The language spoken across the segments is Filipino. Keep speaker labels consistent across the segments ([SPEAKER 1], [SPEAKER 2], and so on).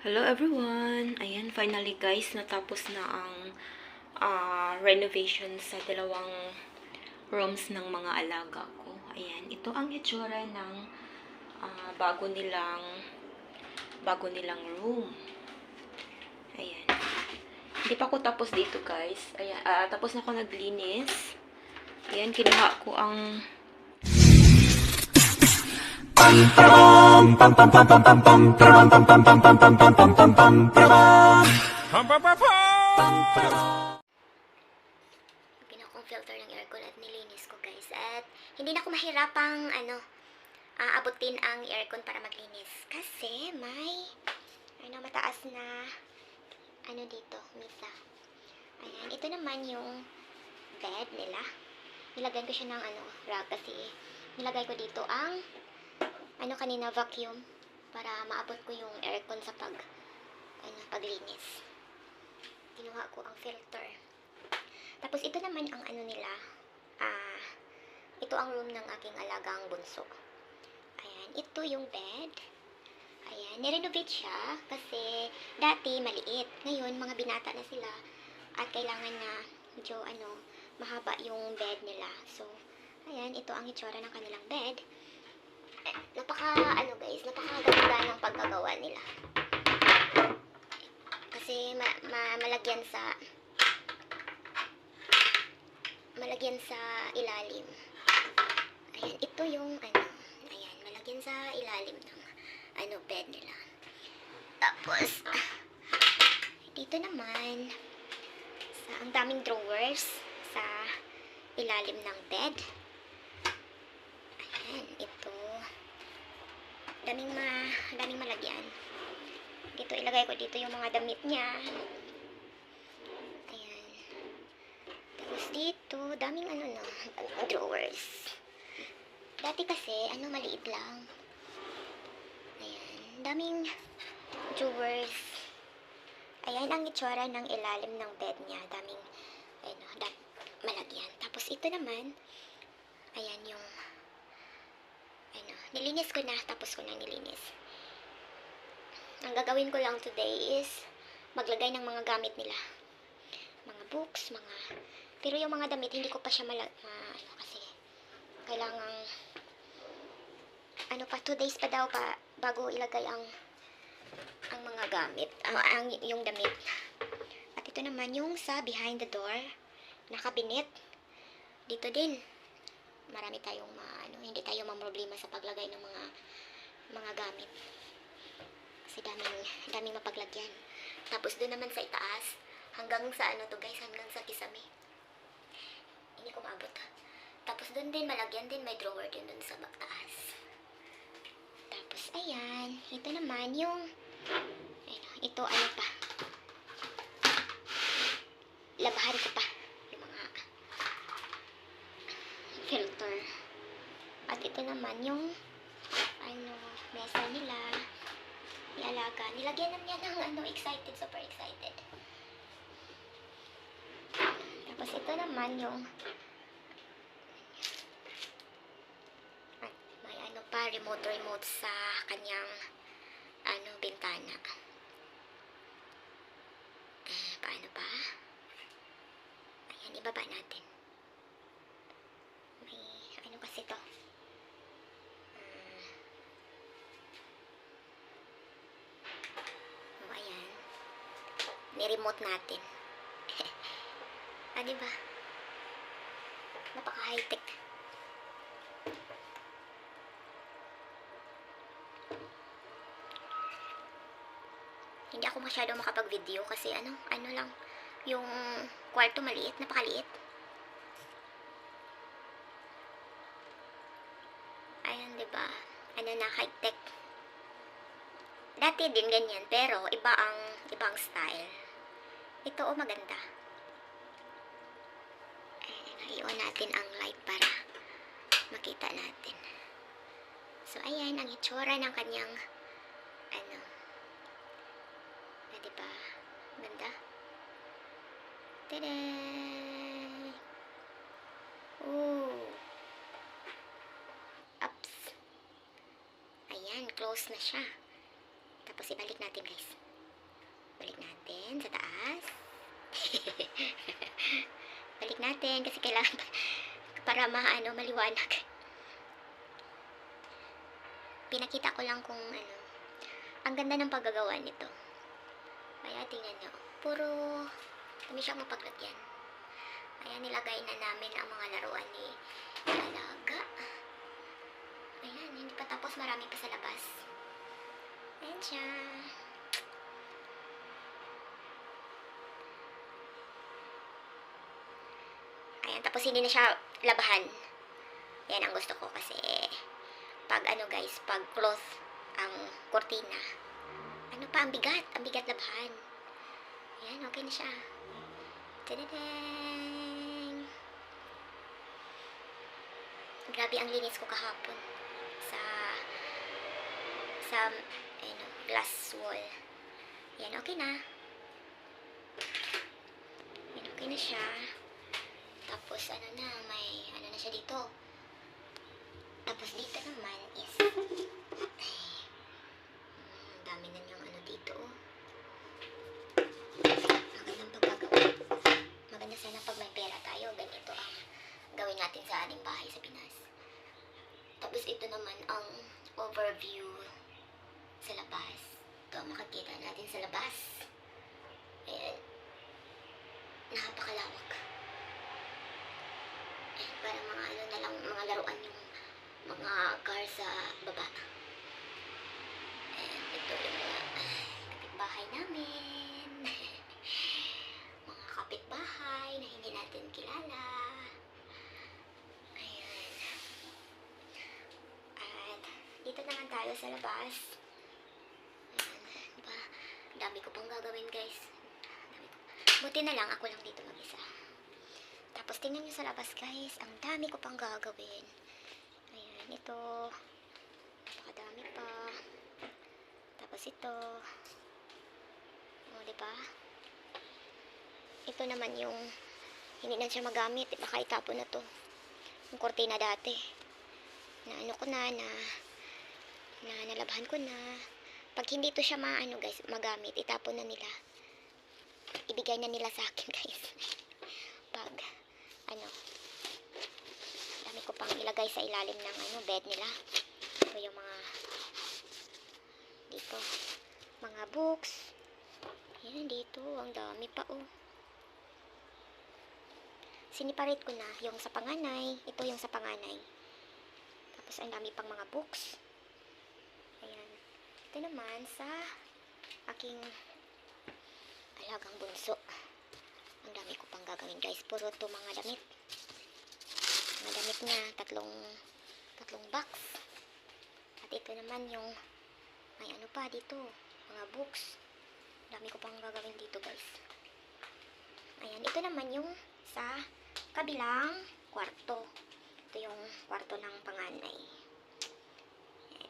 [SPEAKER 1] Hello everyone! Ayan, finally guys, natapos na ang ah, renovation sa dalawang rooms ng mga alaga ko. Ayan, ito ang itsura ng ah, bago nilang bago nilang room. Ayan. Hindi pa ako tapos dito guys. Ayan, ah, tapos na ako naglinis. Ayan, kinuha ko ang
[SPEAKER 2] filter ng aircon at nilinis ko guys. At hindi na ako mahirapang ano, aabutin ang aircon para maglinis. Kasi may ano mataas na ano dito, misa. Ayan, ito naman yung bed nila. Nilagyan ko siya ng ano, rug kasi nilagay ko dito ang ano kanina vacuum para maabot ko yung aircon sa pag ano, paglinis. Kinuha ko ang filter. Tapos ito naman ang ano nila. Ah, ito ang room ng aking alagang bunso. Ayan, ito yung bed. Ayan, nirenovate siya kasi dati maliit. Ngayon, mga binata na sila at kailangan na medyo ano, mahaba yung bed nila. So, ayan, ito ang itsura ng kanilang bed. Napaka, ano guys, napakaganda ng pagkagawa nila. Kasi ma, ma, malagyan sa malagyan sa ilalim. Ayan, ito yung ano, ayan, malagyan sa ilalim ng ano bed nila. Tapos dito naman sa ang daming drawers sa ilalim ng bed. Ayan. Daming ma, daming malagyan. Dito ilagay ko dito yung mga damit niya. Ayan. Tapos dito, daming ano no, drawers. Dati kasi, ano, maliit lang. Ayan, daming drawers. Ayan ang itsura ng ilalim ng bed niya. Daming, ano, dam, malagyan. Tapos ito naman, ayan yung, nilinis ko na, tapos ko na nilinis. Ang gagawin ko lang today is maglagay ng mga gamit nila. Mga books, mga... Pero yung mga damit, hindi ko pa siya mala... Ma, ano kasi, kailangang... Ano pa, two days pa daw pa bago ilagay ang ang mga gamit, ang, ang yung damit. At ito naman yung sa behind the door na kabinet. Dito din. Marami tayong ma, ano, hindi tayo mamroblema sa paglagay ng mga mga gamit. Kasi daming, daming mapaglagyan. Tapos doon naman sa itaas, hanggang sa ano to guys, hanggang sa kisame. Hindi ko maabot. Tapos doon din, malagyan din, may drawer din doon sa bak taas. Tapos ayan, ito naman yung, ayun, ito ano pa. Labahan ko pa yung mga filter. At ito naman yung ano, mesa nila ni Alaga. Nilagyan naman yan ng ano, excited, super excited. Tapos ito naman yung ay, may ano pa, remote remote sa kanyang ano, bintana. Eh, paano ba? Ayan, ibaba natin. May, ano kasi to? Ah, O, ayan. Ni-remote natin. ah, di ba? Napaka-high-tech. Hindi ako masyado makapag-video kasi ano, ano lang, yung kwarto maliit, napakaliit. Ayan, di ba? Ano na, high-tech. Dati din ganyan, pero iba ang ibang style. Ito oh, maganda. Ion natin ang light para makita natin. So, ayan ang itsura ng kanyang ano. Na, diba? Ganda. Tada! Ooh. Ups. Ayan, close na siya. Tapos ibalik natin guys. Balik natin sa taas. Balik natin kasi kailangan para maano maliwanag. Pinakita ko lang kung ano. Ang ganda ng paggagawa nito. Kaya tingnan nyo. Puro dami siyang mapaglagyan. Ayan, nilagay na namin ang mga laruan ni Alaga. Ayan, hindi pa tapos. Marami pa sa labas. Ayan siya. Tapos hindi na siya labahan. Yan ang gusto ko kasi pag ano guys, pag cloth ang kortina, ano pa, ang bigat, ang bigat labahan. Ayan, okay na siya. Tadadang! Grabe ang linis ko kahapon sa sa ano, glass wall. Yan, okay na. Yan, okay na siya. Tapos, ano na, may, ano na siya dito. Tapos, dito naman is, dami na niyang ano dito, oh. Magandang pagkagawa. Maganda sana pag may pera tayo, ganito ang gawin natin sa ating bahay sa Pinas. Tapos, ito naman ang overview sa labas. Ito makikita natin sa labas. Ayan. Napakalawak. Ayan, parang mga ano na lang, mga laruan yung mga car sa baba. Ayan, ito yung mga kapitbahay namin. mga kapitbahay na hindi natin kilala. Ayan. At tayo sa labas. Ayan, diba? Dami ko pang gagawin, guys. Dami. Buti na lang ako lang dito mag-isa. Tapos tingnan nyo sa labas, guys. Ang dami ko pang gagawin. Ayan, ito. Napakadami pa. Tapos ito. O, diba? Ito naman yung hindi na siya magamit. Baka itapon na to. Yung kortina dati. Na ano ko na, na na nalabhan ko na. Pag hindi to siya maano guys, magamit, itapon na nila. Ibigay na nila sa akin guys. Pag ano, dami ko pang ilagay sa ilalim ng ano, bed nila. Ito yung mga dito, mga books. Yan dito, ang dami pa oh. Siniparate ko na yung sa panganay, ito yung sa panganay. Tapos ang dami pang mga books. Ito naman sa aking alagang bunso. Ang dami ko pang gagawin guys. Puro to mga damit. Mga damit niya. Tatlong, tatlong box. At ito naman yung may ano pa dito. Mga books. Ang dami ko pang gagawin dito guys. Ayan. Ito naman yung sa kabilang kwarto. Ito yung kwarto ng panganay.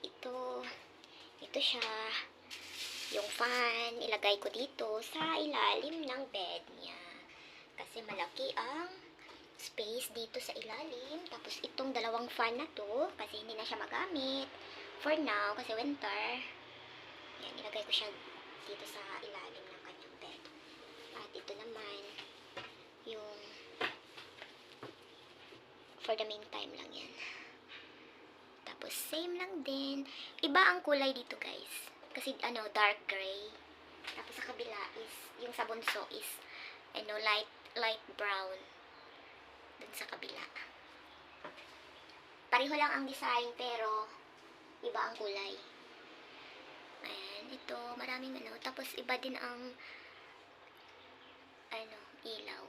[SPEAKER 2] Ito, ito siya. Yung fan, ilagay ko dito sa ilalim ng bed niya. Kasi malaki ang space dito sa ilalim. Tapos itong dalawang fan na to, kasi hindi na siya magamit. For now, kasi winter. Yan, ilagay ko siya dito sa ilalim ng kanyang bed. At ito naman, yung for the meantime lang yan. Tapos, same lang din. Iba ang kulay dito, guys. Kasi, ano, dark gray. Tapos, sa kabila is, yung sa bunso is, ano, light, light brown. Dun sa kabila. Pareho lang ang design, pero, iba ang kulay. Ayan, ito, maraming ano. Tapos, iba din ang, ano, ilaw.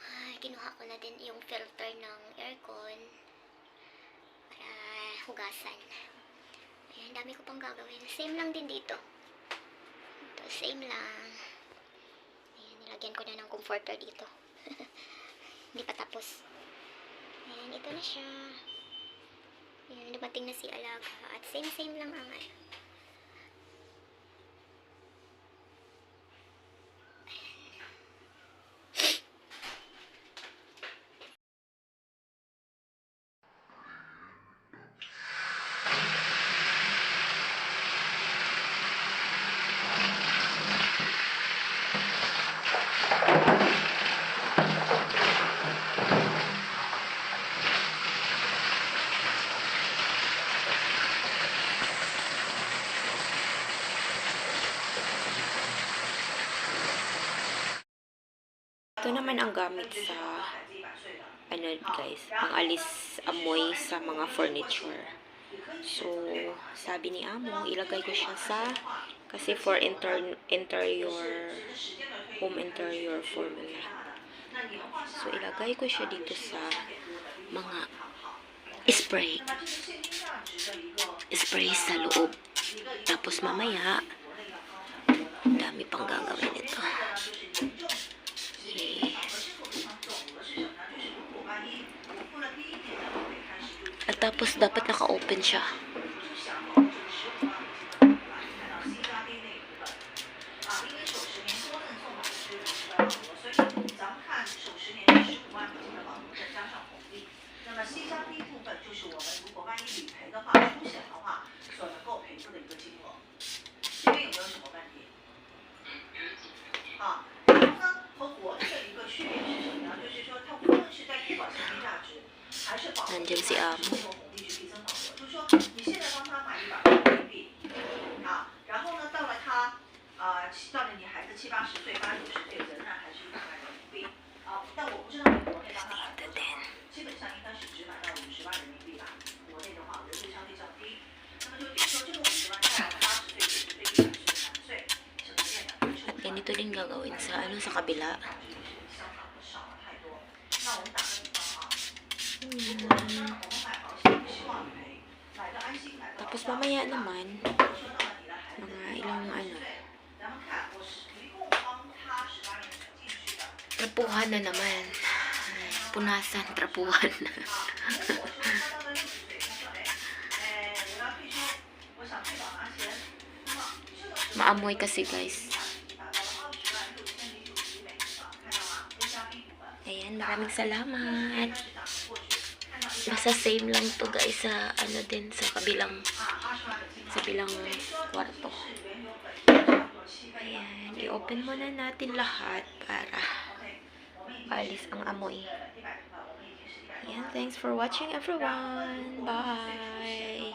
[SPEAKER 2] Ay, kinuha ko na din yung filter ng aircon hugasan. Ayan, dami ko pang gagawin. Same lang din dito. Ito, same lang. Ayan, nilagyan ko na ng comforter dito. Hindi pa tapos. Ayan, ito na siya. Ayan, dumating na si Alaga. At same-same lang ang ano.
[SPEAKER 1] Ito naman ang gamit sa ano guys, ang alis amoy sa mga furniture. So, sabi ni Amo, ilagay ko siya sa kasi for inter interior home interior formula. So, ilagay ko siya dito sa mga spray. Spray sa loob. Tapos mamaya, dami pang gagawin ito. Tapos dapat naka-open siya. Nandiyan si Amo. At ganito din gagawin sa ano sa kabila. Hmm. Tapos mamaya naman, mga ilang ano, trapuhan na naman. Punasan, trapuhan na. Maamoy kasi guys. Ayan, maraming salamat. Basta same lang to guys sa ano din sa kabilang sa bilang kwarto. Ayan, i-open muna natin lahat para alis ang amoy. Ayan, thanks for watching everyone. Bye!